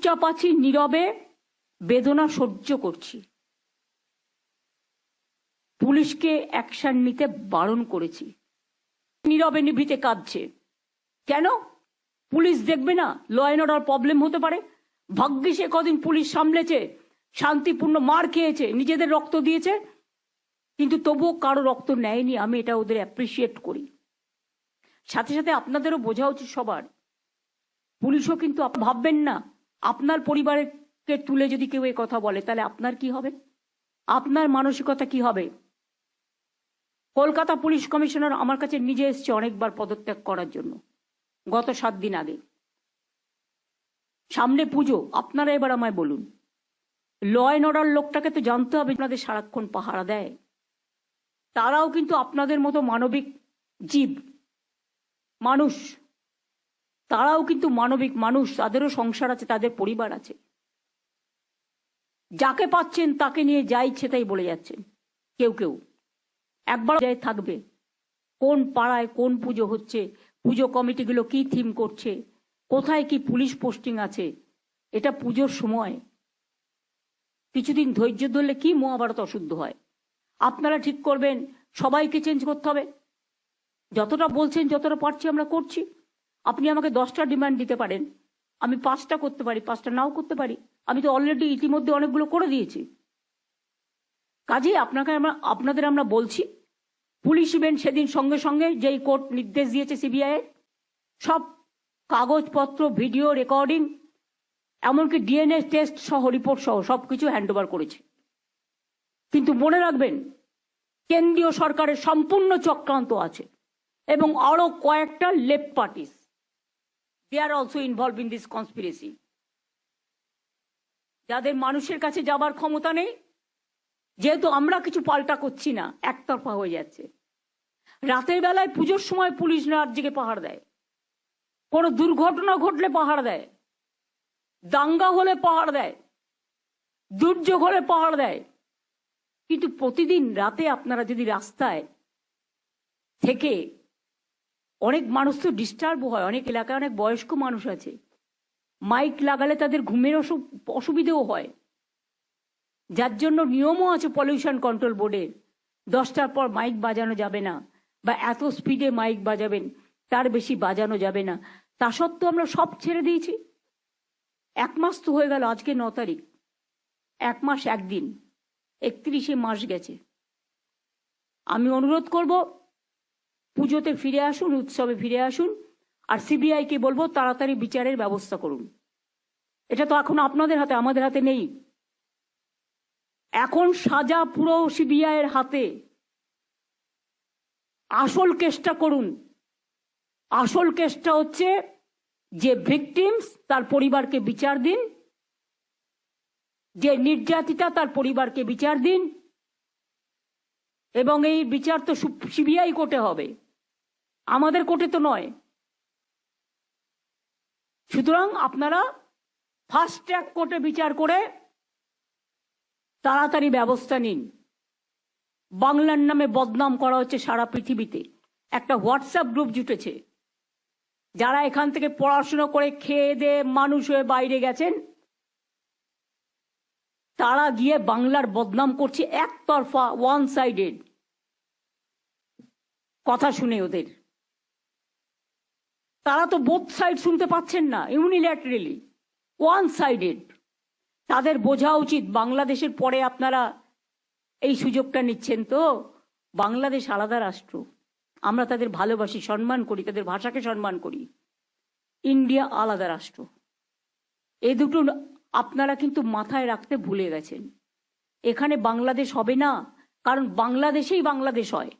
চুপচাপ আছি, নীরবে বেদনা সহ্য করছি। পুলিশকে অ্যাকশন নিতে বারণ করেছি। নীরবে নিভৃতে কাঁদছে। কেন? পুলিশ দেখবে না ল অ্যান্ড অর্ডার প্রবলেম হতে পারে। ভাগ্যিস সে কদিন পুলিশ সামলেছে, শান্তিপূর্ণ মার খেয়েছে, নিজেদের রক্ত দিয়েছে। কিন্তু তবুও কারও রক্ত নেয়নি, আমি এটা ওদের অ্যাপ্রিসিয়েট করি। সাথে সাথে আপনাদেরও বোঝা উচিত সবার। পুলিশও কিন্তু ভাববেন না আপনার পরিবারকে তুলে যদি কেউ এ কথা বলে, তাহলে আপনার কি হবে? আপনার মানসিকতা কি হবে? কলকাতা পুলিশ কমিশনার আমার কাছে নিজে এসছে অনেকবার পদত্যাগ করার জন্য, গত সাত দিন আগে। সামনে পুজো, আপনারা এবার আমায় বলুন। ল অ্যান্ড লোকটাকে তো জানতে হবে, আপনাদের সারাক্ষণ পাহারা দেয়। তারাও কিন্তু আপনাদের মতো মানবিক জীব, মানুষ। তারাও কিন্তু মানবিক মানুষ, তাদেরও সংসার আছে, তাদের পরিবার আছে। যাকে পাচ্ছেন তাকে নিয়ে যা ইচ্ছে তাই বলে যাচ্ছেন কেউ কেউ। একবার যায় থাকবে। কোন পাড়ায় কোন পুজো হচ্ছে, পুজো কমিটিগুলো কি থিম করছে, কোথায় কি পুলিশ পোস্টিং আছে, এটা পুজোর সময়। কিছুদিন ধৈর্য ধরলে কি মহাভারত অশুদ্ধ হয়? আপনারা ঠিক করবেন, সবাইকে চেঞ্জ করতে হবে। যতটা বলছেন, যতটা পারছি আমরা করছি। আপনি আমাকে দশটা ডিমান্ড দিতে পারেন। আমি পাঁচটা করতে পারি, পাঁচটা নাও করতে পারি। আমি তো অলরেডি ইতিমধ্যে অনেকগুলো করে দিয়েছি। কাজেই আপনাকে আমরা, আপনাদের আমরা বলছি, পুলিশ ইভেন্ট সেদিন সঙ্গে সঙ্গে যেই কোর্ট নির্দেশ দিয়েছে সিবিআই সব কাগজপত্র ভিডিও রেকর্ডিং এমনকি ডিএনএ টেস্ট সহ রিপোর্ট সহ সব কিছু হ্যান্ডওভার করেছে। কিন্তু মনে রাখবেন, কেন্দ্রীয় সরকারের সম্পূর্ণ চক্রান্ত আছে এবং আরও কয়েকটা left parties they are also involve in this conspiracy যাদের মানুষের কাছে যাবার ক্ষমতা নেই, যেহেতু আমরা কিছু পাল্টা করছি না, একতরফা হয়ে যাচ্ছে। রাতের বেলায় পুজোর সময় পুলিশ রাজ্যকে পাহাড় দেয়। কোনো দুর্ঘটনা ঘটলে পাহাড় দেয়। দাঙ্গা হলে পাহাড় দেয়। দুর্যোগ হলে পাহাড় দেয়। কিন্তু প্রতিদিন রাতে আপনারা যদি রাস্তায় থেকে অনেক মানুষ তো ডিস্টার্ব হয়, অনেক এলাকায় অনেক বয়স্ক মানুষ আছে। মাইক লাগালে তাদের ঘুমের অসু- অসুবিধেও হয়। যার জন্য নিয়মও আছে পলিউশন কন্ট্রোল বোর্ডের দশটার পর মাইক বাজানো যাবে না, বা এত স্পিডে মাইক বাজাবেন, তার বেশি বাজানো যাবে না। তা সত্ত্বেও আমরা সব ছেড়ে দিয়েছি। এক মাস তো হয়ে গেল, আজকে ন তারিখ। এক মাস একদিন। একত্রিশে মাস গেছে। আমি অনুরোধ করব পুজোতে ফিরে আসুন, উৎসবে ফিরে আসুন, আর সিবিআইকে বলব, তাড়াতাড়ি বিচারের ব্যবস্থা করুন। এটা তো এখন আপনাদের হাতে, আমাদের হাতে নেই। এখন সাজা পুরো সিবিআই এর হাতে। আসল কেসটা করুন। আসল কেসটা হচ্ছে যে ভিকটিমস তার পরিবারকে বিচার দিন, যে নির্যাতিতা তার পরিবারকে বিচার দিন, এবং এই বিচার তো সিবিআই কোর্টে হবে। আমাদের কোর্টে তো নয়। সুতরাং আপনারা ফাস্ট ট্র্যাক কোর্টে বিচার করে তাড়াতাড়ি ব্যবস্থা নিন। বাংলার নামে বদনাম করা হচ্ছে সারা পৃথিবীতে। একটা হোয়াটসঅ্যাপ গ্রুপ জুটেছে। যারা এখান থেকে পড়াশোনা করে খেয়ে দিয়ে মানুষ হয়ে বাইরে গেছেন, তারা গিয়ে বাংলার বদনাম করছে একতরফা ওয়ান সাইডেড কথা শুনে ওদের। তারা তো বোথ সাইড শুনতে পাচ্ছেন না ইউনিল্যাটারেলি ওয়ান সাইডেড তাদের বোঝা উচিত, বাংলাদেশের পরে আপনারা এই সুযোগটা নিচ্ছেন তো, বাংলাদেশ আলাদা রাষ্ট্র। আমরা তাদের ভালোবাসি, সম্মান করি, তাদের ভাষাকে সম্মান করি। ইন্ডিয়া আলাদা রাষ্ট্র। এ দুটো আপনারা কিন্তু মাথায় রাখতে ভুলে গেছেন। এখানে বাংলাদেশ হবে না, কারণ বাংলাদেশেই বাংলাদেশ হয়।